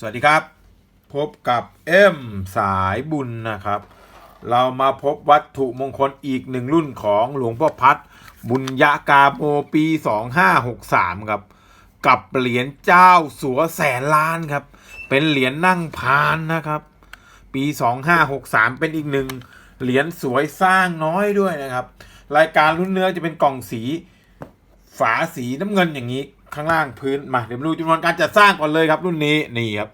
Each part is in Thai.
สวัสดีครับ พบกับเอ็มสายบุญนะครับ เรามาพบวัตถุมงคลอีกหนึ่งรุ่นของหลวงพ่อพัด บุญยากาโมปี 2563 ครับ กับเหรียญเจ้าสัวแสนล้านครับ เป็นเหรียญนั่งพานนะครับ ปี 2563 เป็นอีกหนึ่งเหรียญสวยสร้างน้อยด้วยนะครับ รายการรุ่นเนื้อจะเป็นกล่องสีฝาสีน้ำเงินอย่างนี้ ข้างล่างพื้นมาเดี๋ยวมาดูจำนวนการจัดสร้างก่อนเลยครับ รุ่นนี้นี่ครับ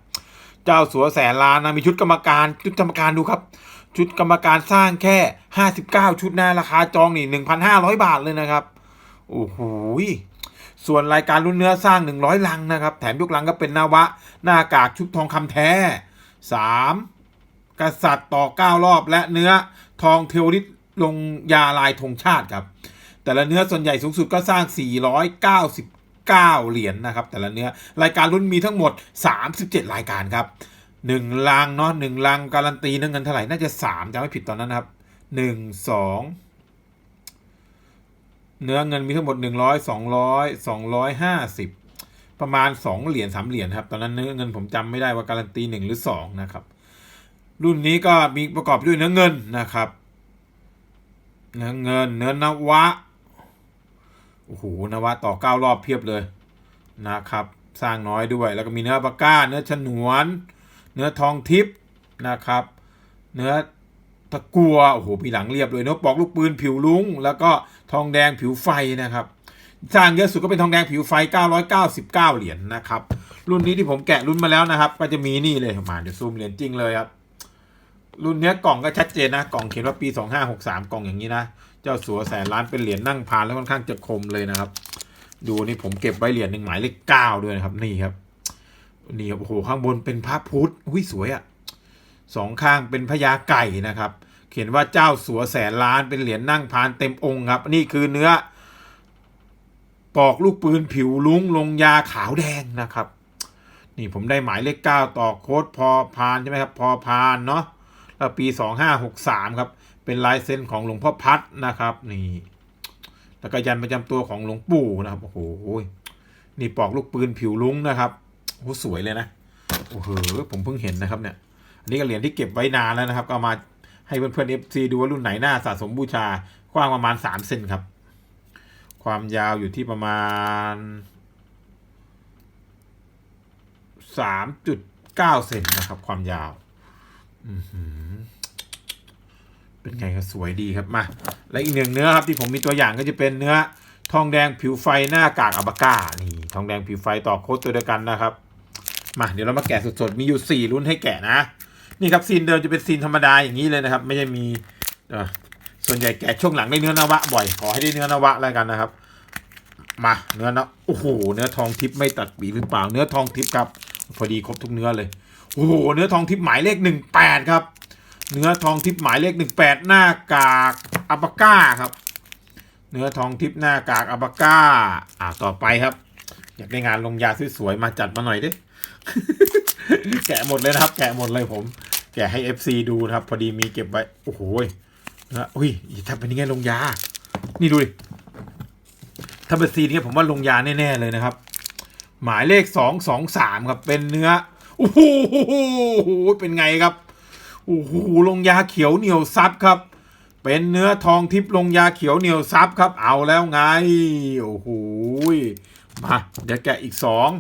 เจ้าสัวแสนล้านนะมีชุดกรรมการชุดกรรมการดูครับ ชุดกรรมการสร้างแค่ 59 ชุดนะราคาจองนี่1,500 บาทเลยนะครับโอ้โหส่วนรายการรุ่นเนื้อสร้าง 100 ลังนะครับ แถมยกลังก็เป็นนาวะ หน้ากากชุบทองคำแท้ 3 กษัตริย์ต่อ 9 รอบและเนื้อทองเทวริตลงยาลายธงชาติครับ แต่ละเนื้อส่วนใหญ่สูงสุดก็สร้าง 499 เหรียญนะครับ แต่ละเนื้อรายการรุ่นมีทั้งหมด 37 รายการครับหนึ่งลังเนาะหนึ่งลังการันตีเนื้อเงินเท่าไหร่น่าจะสามจำไม่ผิดตอนนั้นนะครับหนึ่งสองเนื้อเงินมีทั้งหมดหนึ่งร้อยสองร้อยสองร้อยห้าสิบประมาณสองเหรียญสามเหรียญครับ ตอนนั้นเนื้อเงินผมจำไม่ได้ว่าการันตีหนึ่งหรือสองนะครับ รุ่นนี้ก็มีประกอบด้วยเนื้อเงินนะครับ เนื้อเงิน เนื้อนวะ โอ้โหนวะต่อเก้ารอบเพียบเลยนะครับ สร้างน้อยด้วยแล้วก็มีเนื้อปากก้า เนื้อฉนวน เนื้อทองทิพย์นะครับ เนื้อตะกัวโอ้โหมีหลังเรียบเลยเนื้อปอกลูกปืนผิวลุงแล้วก็ทองแดงผิวไฟนะครับ สร้างเยอะสุดก็เป็นทองแดงผิวไฟ 999 เหรียญนะครับ รุ่นนี้ที่ผมแกะรุ่นมาแล้วนะครับ ก็จะมีนี่เลยมาเดี๋ยวซูมเหรียญจริงเลยครับ รุ่นเนี้ยกล่องก็ชัดเจนนะ กล่องเขียนว่าปี 2563 กล่องอย่างนี้นะ เจ้าสัวแสนล้านเป็นเหรียญนั่งพานแล้วค่อนข้างจะคมเลยนะครับ ดูนี่ผมเก็บไว้เหรียญหนึ่งหมายเลขเก้าด้วยนะครับ นี่ครับ นี่ครับโอ้โหข้างบนเป็นพระพุทธอุ้ยสวยอะ่ะสองข้างเป็นพญาไก่นะครับ เขียนว่าเจ้าสัวแสนล้านเป็นเหรียญนั่งพานเต็มองค์ครับ นี่คือเนื้อ ปอกลูกปืนผิวลุ้งลงยาขาวแดงนะครับ นี่ผมได้หมายเลขเก้าต่อโค้ดพอพานใช่ไหมครับ พอพานเนาะ ปีสองห้าหกสามครับ เป็นลายเซ็นของหลวงพ่อพัดนะครับ นี่ แล้วก็ยันประจำตัวของหลวงปู่นะครับ โอ้โห นี่ปอกลูกปืนผิวลุ้งนะครับ โอ้สวยเลยนะ โอ้โห ผมเพิ่งเห็นนะครับเนี่ย อันนี้ก็เหรียญที่เก็บไว้นานแล้วนะครับ ก็มาให้เพื่อนๆเอฟซีดูว่ารุ่นไหนน่าสะสมบูชา กว้างประมาณสามเซนครับ ความยาวอยู่ที่ประมาณสามจุดเก้าเซนนะครับ ความยาว เป็นไงก็สวยดีครับมา และอีกหนึ่งเนื้อครับที่ผมมีตัวอย่างก็จะเป็นเนื้อ ทองแดงผิวไฟหน้ากากอับากานี่ ทองแดงผิวไฟต่อโค้ดตัวเดียวกันนะครับ มาเดี๋ยวเรามาแกะสดๆ มีอยู่สี่รุ่นให้แกะนะ นี่ครับซีนเดิมจะเป็นซีนธรรมดาอย่างนี้เลยนะครับ ไม่ใช่มีส่วนใหญ่แกะช่วงหลังได้เนื้อนวะบ่อยขอให้ได้เนื้อนวะแล้วกันนะครับ มาเนื้อนะโอ้โหเนื้อทองทิพย์ไม่ตัดปีหรือเปล่า เนื้อทองทิพย์ครับ พอดีครบทุกเนื้อเลย โอ้โห เนื้อทองทิพย์หมายเลขหนึ่งแปดครับ เนื้อทองทิพย์หมายเลขหนึ่งแปดหน้ากากอัปาก้าครับ เนื้อทองทิพย์หน้ากากอัปาก้า อ่าต่อไปครับ อยากได้งานลงยาสวยๆมาจัดมาหน่อยดิ แกะหมดเลยนะครับ แกะหมดเลยผม แกะให้ FC ดูนะครับ พอดีมีเก็บไว้ โอ้โหนะอุ้ยทำเป็นยังไงลงยา นี่ดูดิถ้าเป็นซีนนี้ผมว่าลงยาแน่ๆเลยนะครับ หมายเลขสองสองสามครับ เป็นเนื้อโอ้โหเป็นไงครับโอ้โหลงยาเขียวเหนียวซับครับ เป็นเนื้อทองทิพย์ลงยาเขียวเหนียวซับครับ เอาแล้วไงโอ้โหมาเดี๋ยวแกะอีกสอง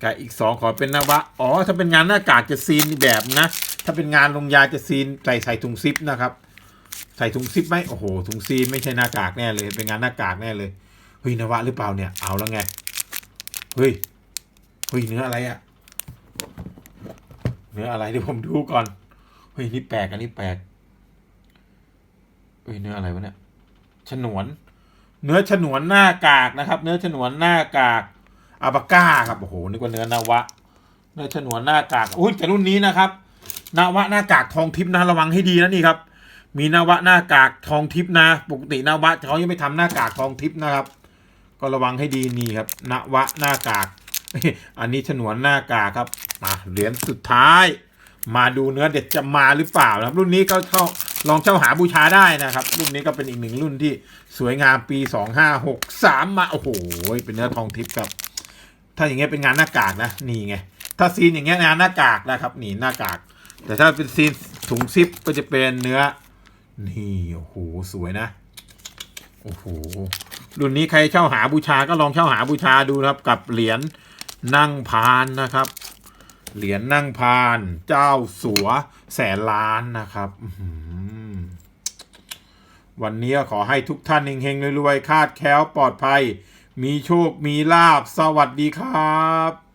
แกะอีกสองขอเป็นนวะอ๋อถ้าเป็นงานหน้ากากจะซีนแบบนะ ถ้าเป็นงานลงยาจะซีนใส่ใส่ถุงซิปนะครับใส่ถุงซิปไหมโอ้โหถุงซีนไม่ใช่หน้ากากแน่เลย เป็นงานหน้ากากแน่เลยเฮ้ยนวะหรือเปล่าเนี่ยเอาแล้วไง เฮ้ย เฮ้ยเนื้ออะไรอะเนื้ออะไรเดี๋ยวผมดูก่อน เฮ้ยนี่แปลกอันนี้แปลก เฮ้ยเนื้ออะไรวะเนี่ย ฉนวน เนื้อฉนวนหน้ากากนะครับ เนื้อฉนวนหน้ากากอาบาก้าครับ โอ้โหนึกว่าเนื้อนาวะ เนื้อฉนวนหน้ากาก อุ้ยแต่รุ่นนี้นะครับนาวะหน้ากากทองทิพย์นะระวังให้ดีนะนี่ครับ มีนาวะหน้ากากทองทิพย์นะ ปกตินาวะเขายังไม่ทำหน้ากากทองทิพย์นะครับ ก็ระวังให้ดีนี่ครับนวะหน้ากาก อันนี้ฉนวนหน้ากากครับมาเหรียญสุดท้าย มาดูเนื้อเด็ดจะมาหรือเปล่านะครับ รุ่นนี้ก็เข้าลองเช่าหาบูชาได้นะครับ รุ่นนี้ก็เป็นอีกหนึ่งรุ่นที่สวยงามปี 2563 มา โอ้โห เป็นเนื้อทองทิพย์ครับ ถ้าอย่างเงี้ยเป็นงานหน้ากากนะนี่ไงถ้าซีนอย่างเงี้ยงานหน้ากากนะครับนี่หน้ากาก แต่ถ้าเป็นซีนถุงซิปก็จะเป็นเนื้อนี่โอ้โหสวยนะโอ้โห รุ่นนี้ใครเช่าหาบูชาก็ลองเช่าหาบูชาดูนะครับ กับเหรียญนั่งพานนะครับ เหรียญนั่งพาน เจ้าสัวแสนล้านนะครับวันนี้ขอให้ทุกท่านเฮงๆรวยๆคาดแคล้วปลอดภัย มีโชคมีลาบสวัสดีครับ